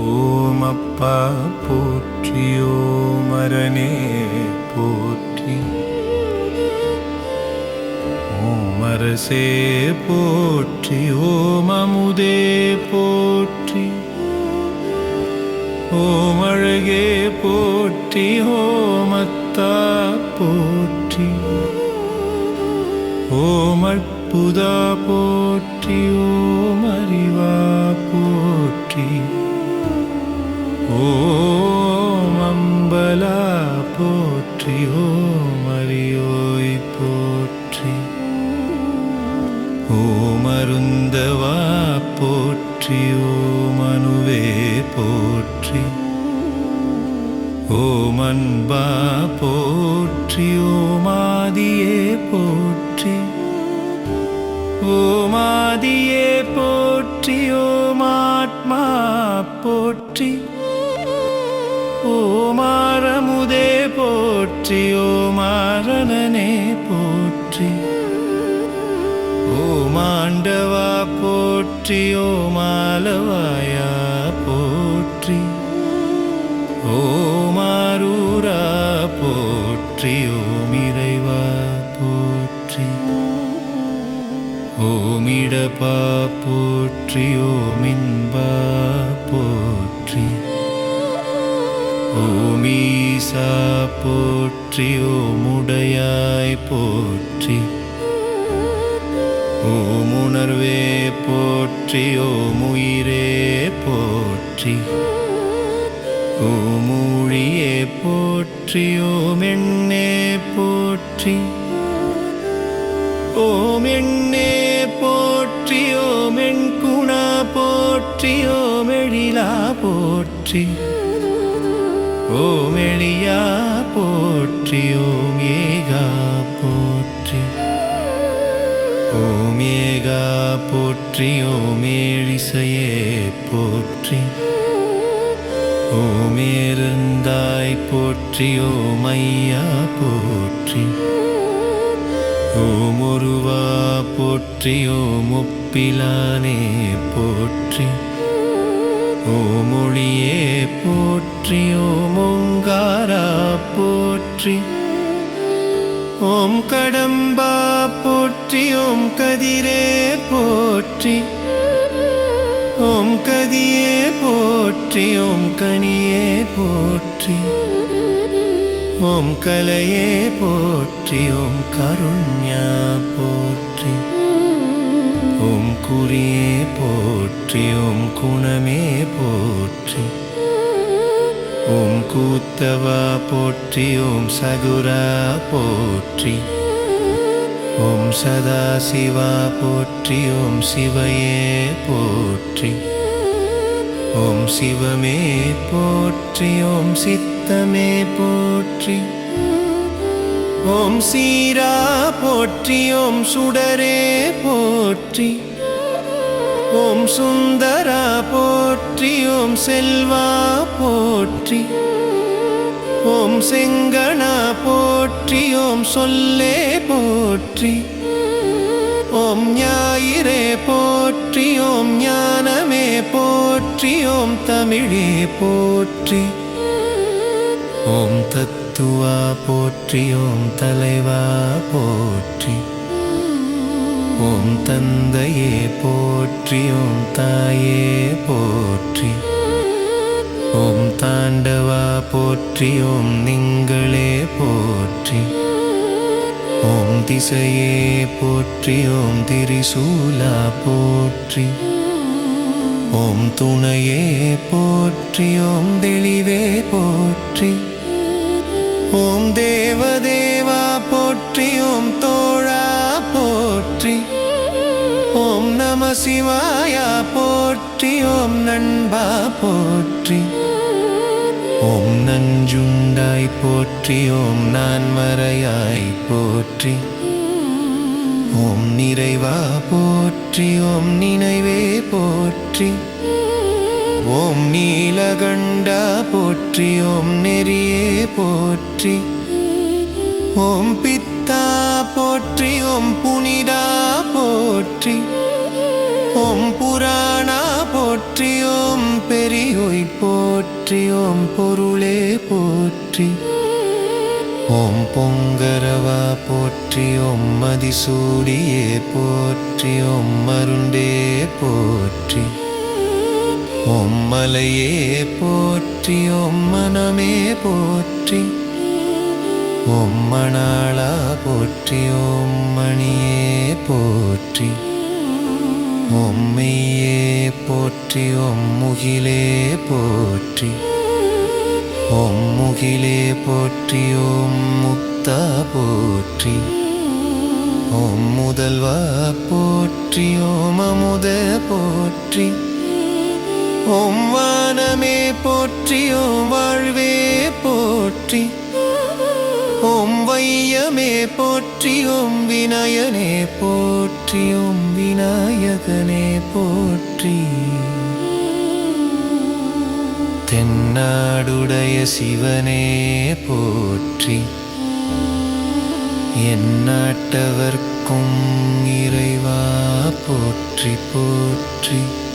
ஓம் அப்பா போற்றி ஓம் அரணே போற்றி ஓம் அரசே போற்றி ஓம் அமுதே போற்றி ஓம் அழகே போற்றி ஓம் அத்தா போற்றி ஓம் அற்புதா போற்றி ஓம் அறிவா போற்றி ஓம் அம்பலா போற்றி ஓம் அரியோய் போற்றி. ஓம் அருந்தவா போற்றி ஓம் அணுவே போற்றி. ஓம் அன்பா போற்றி ஓமாதியே போற்றி. ஓமாதியே போற்றி ஓமாத்மா போற்றி. போற்றி ஓ மாரணனே போற்றி. ஓ மாண்டவா போற்றி ஓ மாலவாயா போற்றி. ஓ மாரூரா போற்றி ஓம் இறைவா போற்றி. ஓம் போற்றி ஓம் இன்பா போற்றி. ஓமீ ஈசா போற்றி ஓமுடையாய் போற்றி. ஓமுணர்வே போற்றி ஓமுயிரே போற்றி. ஓமூழியே போற்றி ஓம் போற்றி. ஓம் போற்றி ஓம் எண்குணா போற்றி ஓமெழிலா போற்றி. ஓம் எளியா போற்றி ஓம் ஏகா போற்றி. ஓம் ஏகா போற்றி ஓம் ஏழிசையே போற்றி. ஓம் ஏருந்தாய் போற்றி ஓம் ஐயா போற்றி. ஓம் ஒருவா போற்றி ஓம் ஒப்பிலானே போற்றி. ஓமொழியே போற்றி ஓமோங்காரா போற்றி. ஓம் கடம்பா போற்றி ஓம் கதிரே போற்றி. ஓம் கதியே போற்றி ஓம் கனியே போற்றி. ஓம் கலையே போற்றி ஓம் கருண்யா போற்றி. உம் குறியே போற்றி உம் குணமே போற்றி. உம் கூத்தவா போற்றி உம் சகுரா போற்றி. ஓம் சதாசிவா போற்றி உம் சிவையே போற்றி. ஓம் சிவமே போற்றி ஓம் சித்தமே போற்றி. ஓம் சீரா போற்றி ஓம் சுடரே போற்றி. ஓம் சுந்தரா போற்றி ஓம் செல்வா போற்றி. ஓம் செங்கனா போற்றி ஓம் சொல்லே போற்றி. ஓம் ஞாயிறே போற்றி ஓம் ஞானமே போற்றி ஓம் தமிழே போற்றி. ஓம் தத்துவா போற்றி ஓம் தலைவா போற்றி. ஓம் தந்தையே போற்றி ஓம் தாயே போற்றி. ஓம் தாண்டவா போற்றி ஓம் நீங்களே போற்றி. ஓம் திசையே போற்றி ஓம் திரிசூலா போற்றி. ஓம் துணையே போற்றி ஓம் தெளிவே போற்றி. ஓம் தேவதேவா போற்றி ஓம் தோழா போற்றி. ஓம் நம சிவாயா போற்றி ஓம் நண்பா போற்றி. ஓம் நஞ்சுண்டாய் போற்றி ஓம் நான் நான்மறையாய் போற்றி. ஓம் நிறைவா போற்றி ஓம் நினைவே போற்றி. ஓம் நீலகண்டா போற்றி ஓம் நெறியே போற்றி. ஓம் பித்தா போற்றி ஓம் புனிதா போற்றி. ஓம் புராணா போற்றி ஓம் பெரியொய் போற்றி ஓம் பொருளே போற்றி. ஓம் பொங்கரவா போற்றி ஓம் மதிசூடியே போற்றி ஓம் மருண்டே போற்றி. உம்மலையே போற்றி உம்மனமே போற்றி. ஓம் போற்றி உம்மணியே போற்றி. ஓம் போற்றி உம்முகிலே போற்றி. உம்முகிலே போற்றி ஓம் முக்தா போற்றி. ஓம் முதல்வா போற்றி ஓம் அமுத போற்றி. ஓம் வானமே போற்றி ஓம் வாழ்வே போற்றி. ஓம் வையமே போற்றி ஓம் வினயனே போற்றி ஓம் விநாயகனே போற்றி. தென்னாடுடைய சிவனே போற்றி. எந்நாட்டவர்க்கும் இறைவா போற்றி போற்றி.